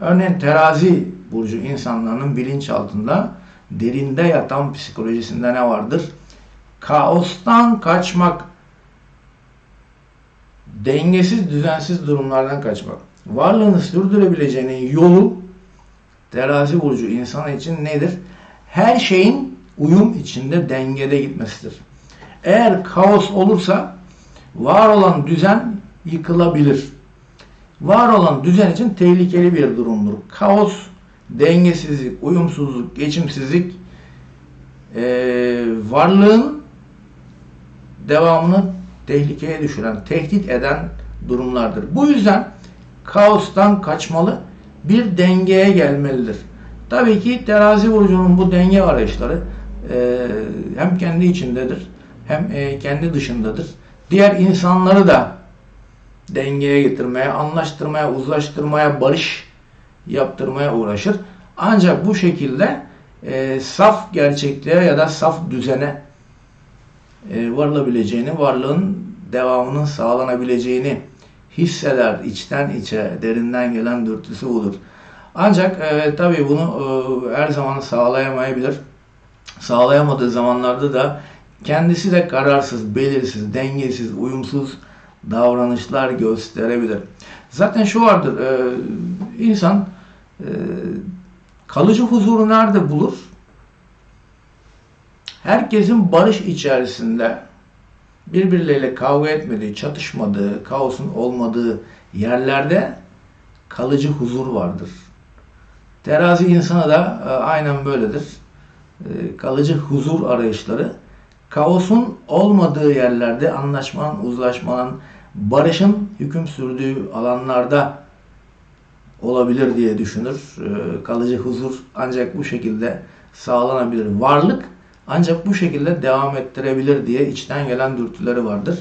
Örneğin terazi burcu insanların bilinçaltında derinde yatan psikolojisinde ne vardır? Kaostan kaçmak, dengesiz, düzensiz durumlardan kaçmak. Varlığını sürdürebileceğinin yolu terazi burcu insan için nedir? Her şeyin uyum içinde dengede gitmesidir. Eğer kaos olursa var olan düzen yıkılabilir. Var olan düzen için tehlikeli bir durumdur. Kaos, dengesizlik, uyumsuzluk, geçimsizlik eee, varlığın devamını tehlikeye düşüren, tehdit eden durumlardır. Bu yüzden kaostan kaçmalı, bir dengeye gelmelidir. Tabii ki terazi burcunun bu denge arayışları eee, hem kendi içindedir hem eee, kendi dışındadır. Diğer insanları da dengeye getirmeye, anlaştırmaya, uzlaştırmaya, barış yaptırmaya uğraşır. Ancak bu şekilde eee, saf gerçekliğe ya da saf düzene e, varılabileceğini, varlığın devamının sağlanabileceğini hisseder içten içe, derinden gelen dürtüsü budur. Ancak e, tabii bunu e, her zaman sağlayamayabilir. Sağlayamadığı zamanlarda da kendisi de kararsız, belirsiz, dengesiz, uyumsuz davranışlar gösterebilir. Zaten şu vardır, e, insan e, kalıcı huzuru nerede bulur? herkesin barış içerisinde birbirleriyle kavga etmediği, çatışmadığı, kaosun olmadığı yerlerde kalıcı huzur vardır. Terazi insanı da e, aynen böyledir. E, Kalıcı huzur arayışları kaosun olmadığı yerlerde anlaşmanın, uzlaşmanın, barışın hüküm sürdüğü alanlarda olabilir diye düşünür. E, Kalıcı huzur ancak bu şekilde sağlanabilir. Varlık ancak bu şekilde devam ettirebilir diye içten gelen dürtüleri vardır.